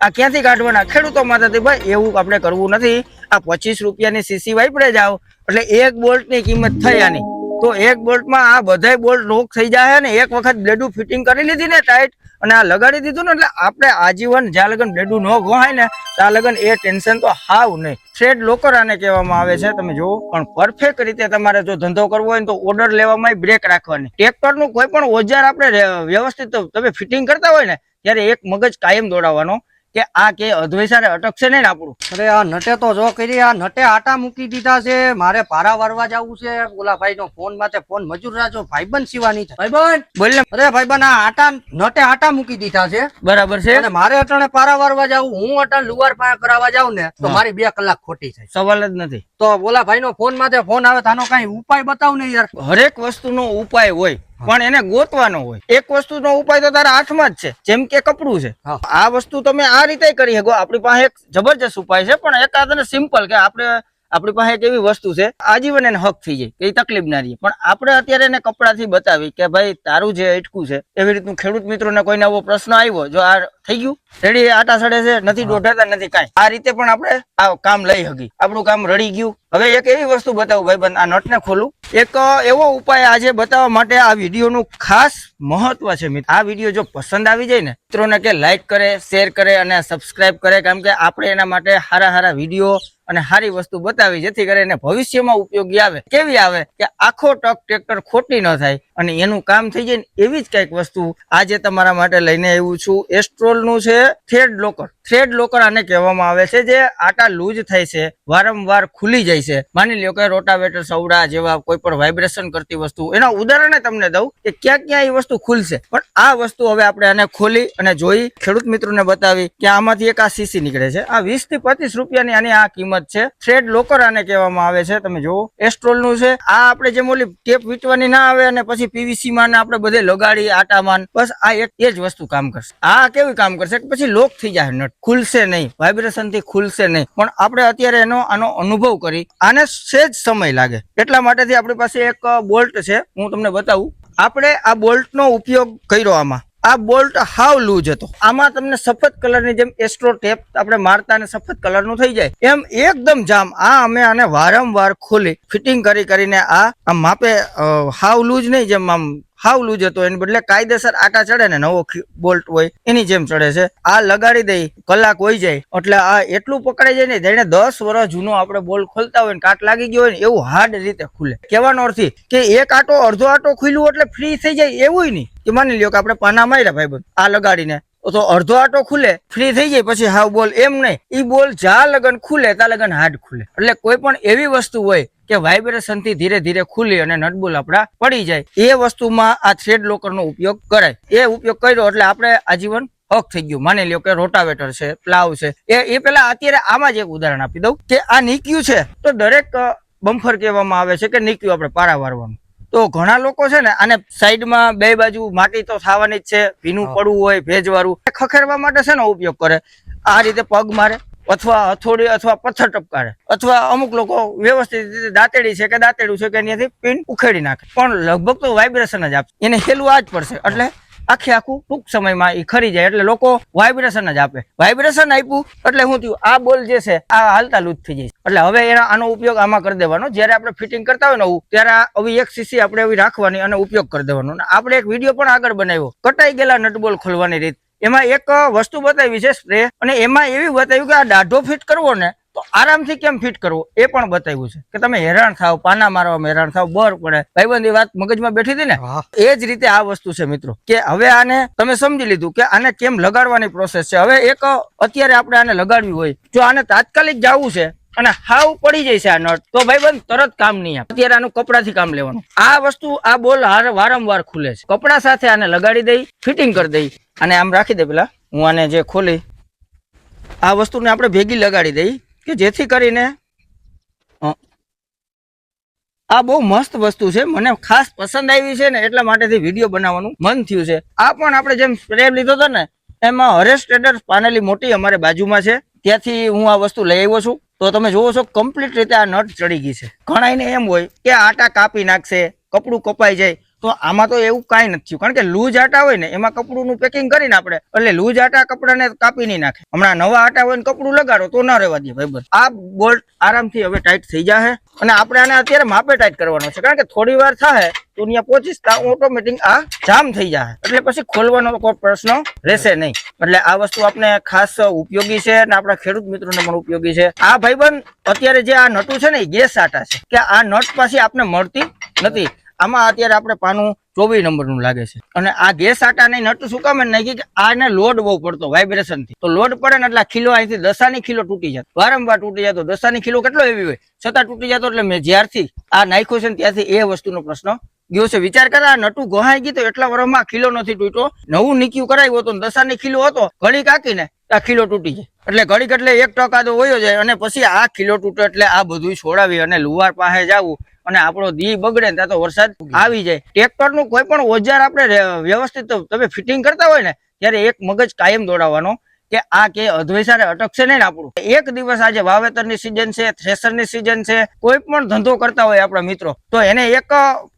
આ ક્યાંથી કાઢવાના? ખેડૂતો માટેથી ભાઈ એવું આપણે કરવું નથી. આ પચીસ રૂપિયાની સીસી વાપરે જાઓ. એટલે એક બોલ્ટની કિંમત થઈ આની. તો એક બોલ્ટમાં આ બધાય બોલ્ટ લોક થઈ જાય ને એક વખત બ્લેડું ફિટિંગ કરી લીધી ને ટાઈટ અને આ લગાડી દીધું ને એટલે આપણે આજીવન જ્યાં લગન બ્લેડું ન ગોહાય ને ત્યાં લગન એ ટેન્શન તો હાવ નહીં. થ્રેડ લોકર આને કહેવામાં આવે છે, તમે જુઓ. પણ પરફેક્ટ રીતે તમારે જો ધંધો કરવો હોય તો ઓર્ડર લેવામાં બ્રેક રાખવાની. ટ્રેક્ટરનું કોઈ પણ ઓજાર આપણે વ્યવસ્થિત તમે ફિટિંગ કરતા હોય ને, ત્યારે એક મગજ કાયમ દોડાવવાનો. કે આ કે અધ્વૈસારે અટકશે નહીં ને આપણું? અરે આ નટે તો જો કરી આ નટે આટા મૂકી દીધા છે. મારે પારા વારવા જવું છે. ઓલા ભાઈ નો ફોન માથે ફોન મજૂર રાજો ભાઈબંધ સીવાની છે. ભાઈબંધ! બોલ અરે ભાઈબંધ આ આટા નટે આટા મૂકી દીધા છે. બરાબર છે. અને મારે અટાણે પારા વારવા જાવું હું અટાણે લુવાર પાસે કરાવવા જાઉં ને તો મારી બે કલાક ખોટી થાય સવાલ જ નથી. તો ઓલા ભાઈ નો ફોન માથે ફોન આવે તાનો કઈ ઉપાય બતાવ ને યાર. હરેક વસ્તુનો ઉપાય હોય. પણ એને ગોતવાનો હોય. એક વસ્તુનો ઉપાય તો તારા હાથમાં જ છે. જેમ કે કપડું છે. આ વસ્તુ તમે આ રીતે કરી શકો. આપણી પાસે એક જબરજસ્ત ઉપાય છે પણ એક સિમ્પલ કે આપણે આપણી પાસે એક એવી વસ્તુ છે, આજીવન એને હક થઈ જાય, કે તકલીફ ના રહી. પણ આપણે અત્યારે એને કપડાથી બતાવી કે ભાઈ, તારું જે અટકું છે, એવી રીતનું ખેડૂત મિત્રોને કોઈને આવો પ્રશ્ન આવ્યો, જો આ થઈ ગયું, રેડી આટા સડે છે, નથી દોઢાતા, નથી કાંઈ. આ રીતે પણ આપણે આ કામ લઈ શકી આપણું કામ રડી ગયું. હવે એક એવી વસ્તુ બતાવું ભાઈ બંધ આ નટને ખોલું. એક એવો ઉપાય આજે બતાવવા માટે આ વિડીયોનું ખાસ મહત્વ છે, મિત્ર. આ વીડિયો જો પસંદ આવી જાય ને, મિત્રોને કે લાઈક કરે શેર કરે અને સબસ્ક્રાઈબ કરે કારણ કે આપણે એના માટે સારા સારા વીડિયો અને સારી વસ્તુ બતાવી, જેથી કરીને ભવિષ્યમાં ઉપયોગી આવે. કેવી આવે? કે આખો ટક ટ્રેક્ટર ખોટી ન થાય. અને એનું કામ થઈ જાય ને એવી જ કંઈક વસ્તુ આજે તમારા માટે લઈને આવ્યું છું. એસ્ટ્રોલનું છે થ્રેડ લોકર. થ્રેડ લોકર આને કહેવામાં આવે છે જે આટા લૂઝ થાય છે, વારંવાર ખુલી જાય છે. માની લો કે રોટાવેટર સવડા જેવા કોઈ પણ વાઇબ્રેશન કરતી વસ્તુ, એના ઉદાહરણે તમને દઉં કે ક્યાં ક્યાં એ વસ્તુ ખુલશે. પણ આ વસ્તુ હવે આપણે આને ખોલી અને જોઈ, ખેડૂત મિત્રોને બતાવી કે આમાંથી એક આ સીસી નીકળે છે. આ વીસથી પચીસ રૂપિયાની આની આ કિંમત છે. થ્રેડ લોકર આને કહેવામાં આવે છે. તમે જુઓ એસ્ટ્રોલનું છે. આ આપણે જેમ ઓલી ટેપ વીટવાની ના આવે અને પછી પીવીસી માં આપણે બધે લગાડી આટામાં બસ આ એક એ જ વસ્તુ કામ કરશે. આ કેવી કામ કરશે પછી લોક થઈ જાય, નટ ખુલશે નહીં વાઇબ્રેશનથી ખુલશે નહીં. પણ આપણે અત્યારે એનો, આનો અનુભવ કરી, આને સેજ સમય લાગે. એટલા માટેથી આપણી પાસે એક બોલ્ટ છે, હું તમને બતાવું. આપણે આ બોલ્ટ નો ઉપયોગ કર્યો આમાં. આ બોલ્ટ હાવ લૂઝ હતો. આમાં તમને સફેદ કલરની જેમ એસ્ટ્રો ટેપ આપણે મારતા અને સફેદ કલરનું થઈ જાય. એમ એકદમ જામ. આ અમે આને વારંવાર ખોલી, ફિટિંગ કરી કરીને આ માપે હાવ લૂઝ નહીં જેમ આમ હાવ લૂજ હતો. એને બદલે કાયદેસર આટા ચડે ને નવો બોલ્ટ હોય, એની જેમ ચડે છે. આ લગાડી દઈ, કલાક હોય જાય. એટલે આ એટલું પકડાઈ જાય ને જેને દસ વર્ષ જૂનો આપણે બોલ્ટ ખોલતા હોય ને કાટ લાગી ગયો હોય ને એવું હાર્ડ રીતે ખુલે. કહેવાનો અર્થ કે એક આટો, અડધો આટો ખુલ્યું એટલે ફ્રી થઈ જાય એવું નહીં. કે માની લ્યો કે આપણે પાના માર્યા ભાઈ આ લગાડીને. તો અડધો આટો ખુલે ફ્રી થઈ જાય, પછી હાવ બોલ એમ નહીં. ઈ બોલ જ્યાં લગન ખુલે, ત્યાં લગન હાર્ડ ખુલે. એટલે કોઈ પણ એવી વસ્તુ હોય કે વાઇબ્રેશનથી ધીરે ધીરે ખુલી અને નટબોલ આપણા પડી જાય, એ વસ્તુમાં આ થ્રેડ લોકર ઉપયોગ કરાય. એ ઉપયોગ કર્યો એટલે આપણે આજીવન હક થઈ ગયું. માની લ્યો કે રોટાવેટર છે પ્લાવ છે. એ એ પેલા અત્યારે આમાં જ એક ઉદાહરણ આપી દઉં કે આ નીક્યું છે. તો દરેક બમ્ફર કહેવામાં આવે છે કે નીક્યું આપણે પારા વારવાનું. તો ઘણા લોકો છે ને આને સાઈડમાં બે બાજુ માટી તો થવાની જ છે ભીનું પડવું હોય ભેજવાળું ખખેરવા માટે છે ને ઉપયોગ કરે. આ રીતે પગ મારે અથવા હથોડી અથવા પથ્થર ટપકારે અથવા અમુક લોકો વ્યવસ્થિત રીતે દાંતેડી છે કે દાંતેડું છે કે એનાથી પિન ઉખેડી નાખે. પણ લગભગ તો વાઇબ્રેશન જ આપશે એને હેલું આ જ પડશે. એટલે આખે આખું ટૂંક સમયમાં એ ખરી જાય. એટલે લોકો વાઇબ્રેશન જ આપે. વાઇબ્રેશન આપ્યું એટલે શું થયું? આ બોલ જે છે, આ હાલતા લૂજ થઈ જાય એટલે હવે એના, આનો ઉપયોગ આમાં કરી દેવાનો. જ્યારે આપણે ફિટિંગ કરતા હોય ને આવું ત્યારે આવી એક સીસી આપણે એવી રાખવાની અને ઉપયોગ કરી દેવાનો. આપણે એક વીડિયો પણ આગળ બનાવ્યો. કટાઈ ગયેલા નટબોલ ખોલવાની રીત. એમાં એક વસ્તુ બતાવી છે સ્પ્રે. અને એમાં એવી બતાવ્યું કે આ દાઢો ફિટ કરવો ને તો આરામથી કેમ ફિટ કરવું? એ પણ બતાવ્યું છે કે તમે હેરાન થાવ પાના મારવામાં હેરાન થાવ બર પડે. ભાઈબંધ એ વાત મગજમાં બેઠી હતી ને? એ જ રીતે આ વસ્તુ છે મિત્રો. કે હવે આને તમે સમજી લીધું કે આને કેમ લગાડવાની પ્રોસેસ છે. હવે એક અત્યારે આપણે આને લગાડવી હોય જો આને તાત્કાલિક જવું છે અને હાવ પડી જાય છે આ નટ તો ભાઈ બંધ તરત કામ નહીં આપે. અત્યારે આનું કપડાથી કામ લેવાનું. આ વસ્તુ આ બોલ હાર- વારંવાર ખુલે છે. કપડા સાથે આને લગાડી દઈ ફિટિંગ કરી દઈ અને આમ રાખી દે પેલા. હું આને જે ખોલી આ વસ્તુને આપણે ભેગી લગાડી દઈ. કે જેથી કરીને આ બહુ મસ્ત વસ્તુ છે. મને ખાસ પસંદ આવી છે ને એટલા માટેથી વીડિયો બનાવવાનું મન થયું છે. આ પણ આપણે જેમ સ્પ્રે લીધો હતો ને, એમાં હરેશ ટ્રેડર્સ પાનેલી મોટી અમારે બાજુમાં છે. ત્યાંથી હું આ વસ્તુ લઈ આવ્યો છું. તો તમે જોવો છો, કમ્પ્લીટ રીતે આ નટ ચડી ગઈ છે. ઘણા એને એમ હોય કે આટા કાપી નાખશે, કપડું કપાઈ જાય. તો આમાં તો એવું કાંઈ નથી થયું. કારણ કે લૂઝ આટા હોય ને, એમાં કપડુંનું પેકિંગ કરીને આપણે, એટલે લૂઝ આટા કપડાને કાપી નહીં નાખે. હમણાં નવા આટા હોય ને, કપડું લગાડો તો ના રહેવા દે ભાઈ આ બોલ્ટ આરામથી હવે ટાઈટ થઈ જશે અને આપણે આને અત્યારે માપે ટાઈટ કરવાનો છે. કારણ કે થોડી વાર થાય તો ત્યાં પહોંચીશ ત્યાં ઓટોમેટિક આ જામ થઈ જાય એટલે પછી ખોલવાનો કોઈ પ્રશ્ન રહેશે નહીં. એટલે આ વસ્તુ આપણે ખાસ ઉપયોગી છે અને આપણા ખેડૂત મિત્રોને પણ ઉપયોગી છે. આ ભાઈબંધ અત્યારે જે આ નટું છે ને, એ ગેસ આટા છે. કે આ નટ પાછી આપણે મળતી નથી. આમાં અત્યારે આપણે પાનું ચોવીસ નંબરનું લાગે છે. અને આ ગેસ આટા નહીં નટ શું કામ નાખી કે આને લોડ બહુ પડતો વાઇબ્રેશનથી તો લોડ પડે ને એટલે ખીલો અહીંથી દસાની ખીલો તૂટી જાય. વારંવાર તૂટી જતો દસાની ખીલો કેટલો એવી હોય? છતાં તૂટી જતો એટલે મેં જ્યારથી આ નાખ્યો છે ને ત્યારથી એ વસ્તુનો પ્રશ્ન ગયો છે. વિચાર કરે, આ નટું ગોહાઈ ગયું તો એટલા વર્ષમાં ખીલો નથી તૂટ્યો. નવું નીક્યું કરાવ્યું હતું દશાની ખીલો હતો. ઘડી કાકીને આ ખીલો તૂટી જાય. એટલે ઘડીક એટલે એક ટકા તો હોયો જાય અને પછી આ ખીલો તૂટે એટલે આ બધું છોડાવી અને લુવાર પાસે જવું અને આપણો દી બગડે ત્યાં તો વરસાદ આવી જાય. ટ્રેક્ટરનું કોઈ પણ ઓજાર આપણે વ્યવસ્થિત તમે ફિટિંગ કરતા હોય ને, ત્યારે એક મગજ કાયમ દોડાવવાનો કે આ કે અધવૈસારે અટકશે નહીં આપણું. એક દિવસ આજે વાવેતરની સિઝન છે થ્રેસરની સિઝન છે, કોઈ પણ ધંધો કરતા હોય આપણા મિત્રો, તો એને એક,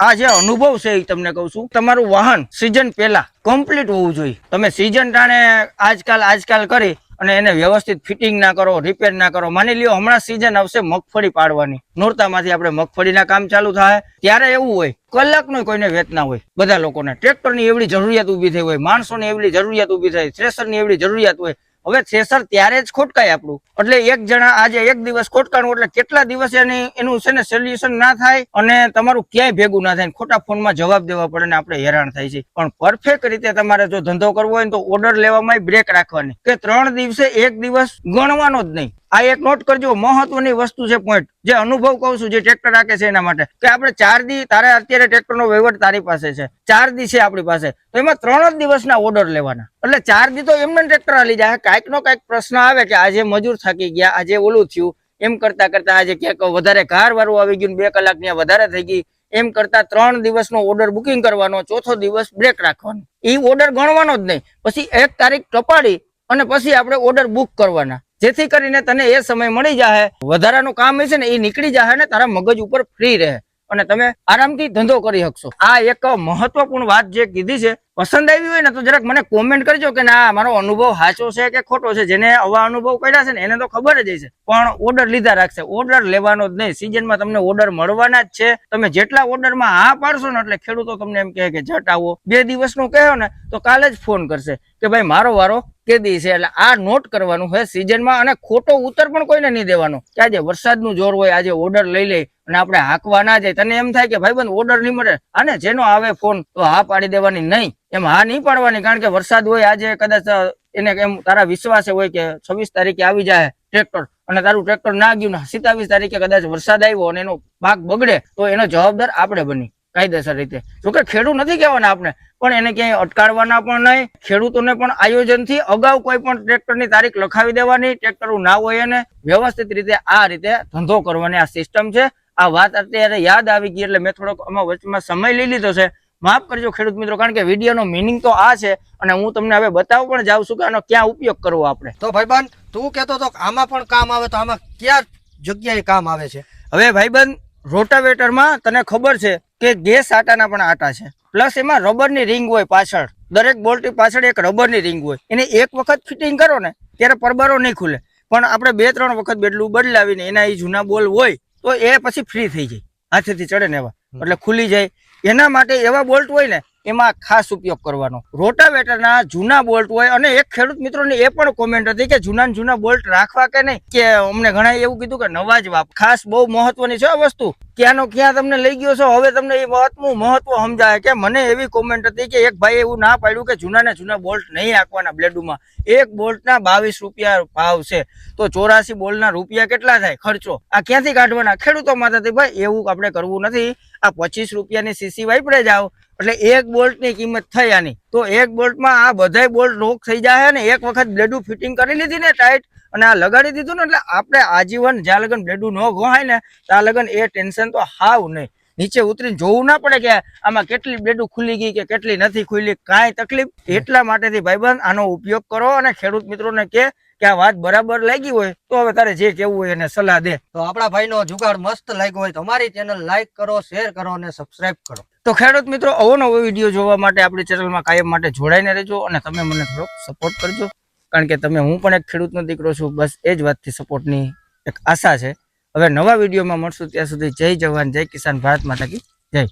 આ જે અનુભવ છે એ તમને કહું છું. તમારું વાહન સિઝન પહેલા કમ્પ્લીટ હોવું જોઈએ. તમે સિઝન ટાણે આજકાલ આજકાલ કરી અને એને વ્યવસ્થિત ફિટિંગ ના કરો રિપેર ના કરો. માની લ્યો, હમણાં સિઝન આવશે મગફળી પાડવાની. નોરતામાંથી આપણે મગફળીના કામ ચાલુ થાય. ત્યારે એવું હોય, કલાકનો કોઈને વેતના હોય બધા લોકોને. ટ્રેક્ટરની એવડી જરૂરિયાત ઊભી થઈ હોય, માણસોની એવડી જરૂરિયાત ઊભી થાય થ્રેસરની એવડી જરૂરિયાત હોય. હવે થ્રેસર ત્યારે જ ખોટકાય આપણું. એટલે એક જણા આજે એક દિવસ ખોટકાણું, એટલે કેટલા દિવસ એની, એનું છે ને સોલ્યુશન ના થાય અને તમારું ક્યાંય ભેગું ના થાય ખોટા ફોનમાં જવાબ દેવા પડે ને આપણે હેરાન થાય છે પણ પરફેક્ટ રીતે તમારે જો ધંધો કરવો હોય તો ઓર્ડર લેવામાં બ્રેક રાખવાની. કે ત્રણ દિવસે એક દિવસ ગણવાનો જ નહીં. આ એક નોટ કરજો, મહત્વની વસ્તુ છે પોઈન્ટ જે અનુભવ કહું છું, જે ટ્રેક્ટર રાખે છે એના માટે. કે આપણે ચાર દી, તારે અત્યારે ટ્રેક્ટરનો વહીવટ તારી પાસે છે. ચાર દી છે આપણી પાસે. તો એમાં ત્રણ જ દિવસના ઓર્ડર લેવાના. એટલે ચાર દી તો એમને ટ્રેક્ટર આલી જાય. કાંઈક નો કાંઈક પ્રશ્ન આવે કે આજે મજૂર થાકી ગયા, આજે ઓલું થયું. એમ કરતા કરતા આજે ક્યાંક વધારે કાર વાળું આવી ગયું બે કલાક ત્યાં વધારે થઈ ગઈ. એમ કરતા ત્રણ દિવસનો ઓર્ડર બુકિંગ કરવાનો, ચોથો દિવસ બ્રેક રાખવાનો. એ ઓર્ડર ગણવાનો જ નહીં. પછી એક તારીખ ટપાડી અને પછી આપણે ઓર્ડર બુક કરવાના. જેથી કરીને તને એ સમય મળી જાય વધારાનું કામ છે ને એ નીકળી જાય ને તારા મગજ ઉપર ફ્રી રહે. અને તમે આરામથી ધંધો કરી શકશો. આ એક મહત્વપૂર્ણ વાત જે કીધી છે પસંદ આવી હોય ને તો જરાક મને કોમેન્ટ કરજો કે ના, મારો અનુભવ સાચો છે કે ખોટો છે? જેને આવા અનુભવ કર્યા છે ને, એને તો ખબર જ હશે. પણ ઓર્ડર લીધા રાખશે. ઓર્ડર લેવાનો જ નહીં. સિઝનમાં તમને ઓર્ડર મળવાના જ છે. તમે જેટલા ઓર્ડરમાં હા પાડશો ને એટલે ખેડૂતો તમને એમ કહે કે, જટ આવો. બે દિવસનું કહો ને, તો કાલે જ ફોન કરશે કે, ભાઈ, મારો વારો કેદી છે? એટલે આ નોટ કરવાનું હોય સિઝનમાં અને ખોટો ઉત્તર પણ કોઈને નહીં દેવાનો. કે આજે વરસાદનું જોર હોય, આજે ઓર્ડર લઈ લે અને આપણે હાંકવા ના જાય. તને એમ થાય કે ભાઈ બંધ ઓર્ડર નહીં મળે. અને જેનો આવે ફોન તો હા પાડી દેવાની નહીં. એમ હા નહીં પાડવાની, કારણ કે વરસાદ હોય આજે કદાચ એને એમ તારા વિશ્વાસે હોય કે છવ્વીસ તારીખે આવી જાય ટ્રેક્ટર અને તારું ટ્રેક્ટર ના ગયું ને સિત્તાવીસ તારીખે કદાચ વરસાદ આવ્યો અને એનો પાક બગડે, તો એનો જવાબદાર આપણે બની, કાયદેસર રીતે. જોકે ખેડૂત નથી કહેવાના આપણે, પણ એને ક્યાંય અટકાડવાના પણ નહીં, ખેડૂતોને પણ આયોજનથી અગાઉ કોઈ પણ ટ્રેક્ટરની તારીખ લખાવી દેવાની, ટ્રેક્ટરો ના હોય એને વ્યવસ્થિત રીતે આ રીતે ધંધો કરવાની આ સિસ્ટમ છે. આ વાત અત્યારે યાદ આવી ગઈ, એટલે મેં થોડોક આમાં વચમાં સમય લઈ લીધો છે. માફ કરજો ખેડૂત મિત્રો કારણ કે વિડીયોનો મિનિંગ તો આ છે અને હું તમને હવે બતાવવા પણ જાઉં છું કે આનો ક્યાં ઉપયોગ કરવો આપણે. તો ભાઈબંધ તું કહેતો તો આમાં પણ કામ આવે તો આમાં ક્યાં જગ્યાએ કામ આવે છે? હવે ભાઈબંધ રોટાવેટરમાં તને ખબર છે કે ગેસ આટાના પણ આટા છે. પ્લસ એમાં રબરની રિંગ હોય પાછળ. દરેક બોલ્ટી પાછળ એક રબરની રિંગ હોય. એને એક વખત ફિટિંગ કરો ને ત્યારે પરબારો નહીં ખુલે. પણ આપણે બે ત્રણ વખત બેડલું બદલાવીને એના એ જૂના બોલ હોય તો એ પછી ફ્રી થઈ જાય. હાથેથી ચડે ને એવા. એટલે ખુલી જાય. એના માટે એવા બોલ્ટ હોય ને એમાં ખાસ ઉપયોગ કરવાનો. રોટાવેટરના જૂના બોલ્ટ હોય અને એક ખેડૂત મિત્રોની એ પણ કોમેન્ટ હતી કે જૂના જૂના બોલ્ટ રાખવા કે નહીં? કે અમને ઘણા એવું કીધું કે નવા જ વાપ. ખાસ બહુ મહત્વની છે આ વસ્તુ. ક્યાંનો ક્યાં તમને લઈ ગયો છો? હવે તમને એ વાતનું મહત્વ સમજાય કે મને એવી કોમેન્ટ હતી કે એક ભાઈ એવું ના પાડ્યું કે જૂના જૂના બોલ્ટ નહીં આપવાના બ્લેડુમાં. એક બોલ્ટના બાવીસ રૂપિયા ભાવ છે. તો ચોરાસી બોલના રૂપિયા કેટલા થાય? ખર્ચો. આ ક્યાંથી કાઢવાના? ખેડૂતો માતાથી, ભાઈ, એવું આપણે કરવું નથી. આ પચીસ રૂપિયાની સીસી વાપરે જાવ એટલે એક બોલ્ટની કિંમત થઈ આની. તો એક બોલ્ટમાં આ બધાય બોલ્ટ રોક થઈ જાય ને એક વખત બ્લેડું ફિટિંગ કરી લીધી ને ટાઈટ અને આ લગાડી દીધું ને એટલે આપણે આજીવન જ્યાં લગન બ્લેડું ન ગોહાય ને ત્યાં લગન એ ટેન્શન તો હાવ નહીં. નીચે ઉતરીને જોવું ના પડે કે આમાં કેટલી બ્લેડું ખુલી ગઈ કે કેટલી નથી ખુલી, કાંઈ તકલીફ? એટલા માટેથી ભાઈબંધ આનો ઉપયોગ કરો અને ખેડૂત મિત્રોને કે કે આ વાત બરાબર લાગી હોય તો હવે તારે જે કેવું હોય એને સલાહ દે. તો આપણા ભાઈનો જુગાડ મસ્ત લાગ્યો હોય તો અમારી ચેનલ લાઈક કરો શેર કરો અને સબસ્ક્રાઈબ કરો. તો ખેડૂત મિત્રો, અવનવો વીડિયો જોવા માટે આપણી ચેનલમાં કાયમ માટે જોડાઈને રહેજો અને તમે મને થોડોક સપોર્ટ કરજો. કારણ કે તમે હું પણ એક ખેડૂતનો દીકરો છું, બસ એ જ વાતથી સપોર્ટની એક આશા છે. હવે નવા વિડીયોમાં મળશું ત્યાં સુધી જય જવાન, જય કિસાન ભારત માતા કી જય.